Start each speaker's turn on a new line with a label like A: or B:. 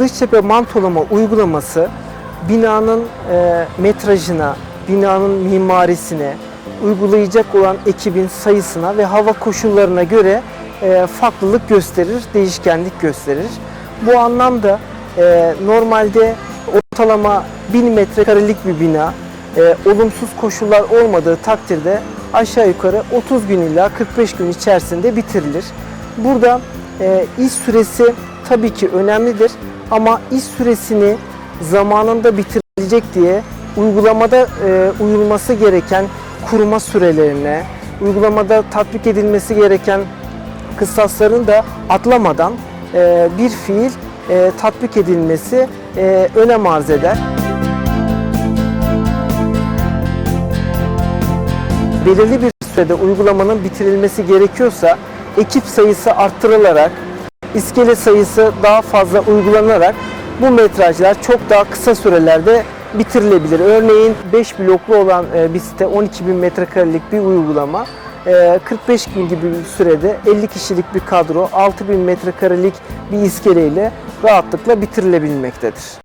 A: dış cephe mantolama uygulaması binanın e, metrajına, binanın mimarisine, uygulayacak olan ekibin sayısına ve hava koşullarına göre e, farklılık gösterir, değişkenlik gösterir. Bu anlamda e, normalde ortalama 1000 metrekarelik bir bina e, olumsuz koşullar olmadığı takdirde aşağı yukarı 30 gün ila 45 gün içerisinde bitirilir. Burada e, iş süresi tabii ki önemlidir ama iş süresini zamanında bitirilecek diye uygulamada e, uyulması gereken kuruma sürelerine, uygulamada tatbik edilmesi gereken kısasların da atlamadan e, bir fiil e, tatbik edilmesi e, önem arz eder. belirli bir sürede uygulamanın bitirilmesi gerekiyorsa ekip sayısı arttırılarak, iskele sayısı daha fazla uygulanarak bu metrajlar çok daha kısa sürelerde bitirilebilir. Örneğin 5 bloklu olan e, bir site 12 bin metrekarelik bir uygulama e, 45 gün gibi bir sürede 50 kişilik bir kadro 6 bin metrekarelik bir iskeleyle rahatlıkla bitirilebilmektedir.